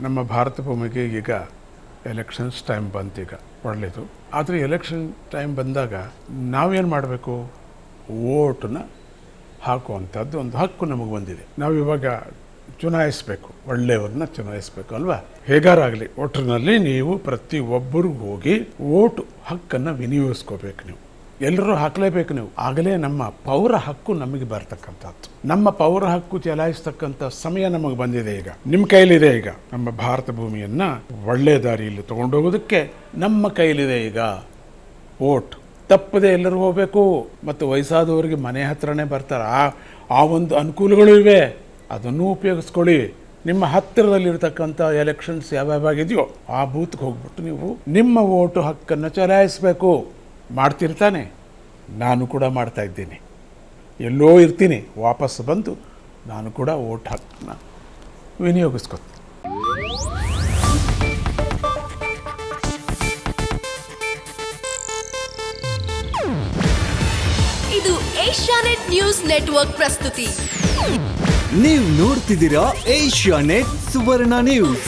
ನಮ್ಮ ಭಾರತ ಭೂಮಿಗೆ ಈಗ ಎಲೆಕ್ಷನ್ಸ್ ಟೈಮ್ ಬಂತೀಗ ಒಳ್ಳೆಯದು ಆದರೆ ಎಲೆಕ್ಷನ್ ಟೈಮ್ ಬಂದಾಗ ನಾವೇನು ಮಾಡಬೇಕು? ಓಟನ್ನ ಹಾಕುವಂಥದ್ದು ಒಂದು ಹಕ್ಕು ನಮಗೆ ಬಂದಿದೆ. ನಾವು ಇವಾಗ ಚುನಾಯಿಸಬೇಕು, ಒಳ್ಳೆಯವ್ರನ್ನ ಚುನಾಯಿಸಬೇಕು ಅಲ್ವಾ? ಹೇಗಾರಾಗಲಿ ಒಟ್ಟರಿನಲ್ಲಿ ನೀವು ಪ್ರತಿ ಒಬ್ಬರಿಗೂ ಹೋಗಿ ಓಟು ಹಕ್ಕನ್ನು ವಿನಿಯೋಗಿಸ್ಕೋಬೇಕು ನೀವು. ಎಲ್ಲರೂ ಹಾಕಲೇಬೇಕು ನೀವು. ಆಗಲೇ ನಮ್ಮ ಪೌರ ಹಕ್ಕು ನಮಗೆ ಬರ್ತಕ್ಕಂಥದ್ದು. ನಮ್ಮ ಪೌರ ಹಕ್ಕು ಚಲಾಯಿಸ್ತಕ್ಕಂಥ ಸಮಯ ನಮಗೆ ಬಂದಿದೆ ಈಗ. ನಿಮ್ಮ ಕೈಲಿದೆ ಈಗ. ನಮ್ಮ ಭಾರತ ಭೂಮಿಯನ್ನು ಒಳ್ಳೆ ದಾರಿಯಲ್ಲಿ ತಗೊಂಡೋಗೋದಕ್ಕೆ ನಮ್ಮ ಕೈಲಿದೆ ಈಗ. ಓಟ್. ತಪ್ಪದೆ ಎಲ್ಲರೂ ಹೋಗಬೇಕು. ಮತ್ತು ವಯಸ್ಸಾದವರಿಗೆ ಮನೆ ಹತ್ರನೇ ಬರ್ತಾರೆ. ಆ ಆ ಒಂದು ಅನುಕೂಲಗಳು ಇವೆ. ಅದನ್ನು ಉಪಯೋಗಿಸ್ಕೊಳ್ಳಿ. ನಿಮ್ಮ ಹತ್ತಿರದಲ್ಲಿರ್ತಕ್ಕಂಥ ಎಲೆಕ್ಷನ್ಸ್ ಯಾವ್ಯಾವಾಗಿದೆಯೋ ಆ ಬೂತ್ಗೆ ಹೋಗ್ಬಿಟ್ಟು ನೀವು ನಿಮ್ಮ ಓಟು ಹಕ್ಕನ್ನು ಚಲಾಯಿಸಬೇಕು. ಮಾಡ್ತಿರ್ತಾನೆ. ನಾನು ಕೂಡ ಮಾಡ್ತಾ ಇದ್ದೀನಿ. ಎಲ್ಲೋ ಇರ್ತೀನಿ ವಾಪಸ್ ಬಂದು ನಾನು ಕೂಡ ಓಟ್ ಹಾಕ್ತಾನ. ವಿನಿಯೋಗಿಸ್ಕೊತೀನಿ. ಇದು ಏಷ್ಯಾನೆಟ್ ನ್ಯೂಸ್ ನೆಟ್ವರ್ಕ್ ಪ್ರಸ್ತುತಿ. ನೀವು ನೋಡ್ತಿದ್ದೀರಾ ಏಷ್ಯಾನೆಟ್ ಸುವರ್ಣ ನ್ಯೂಸ್.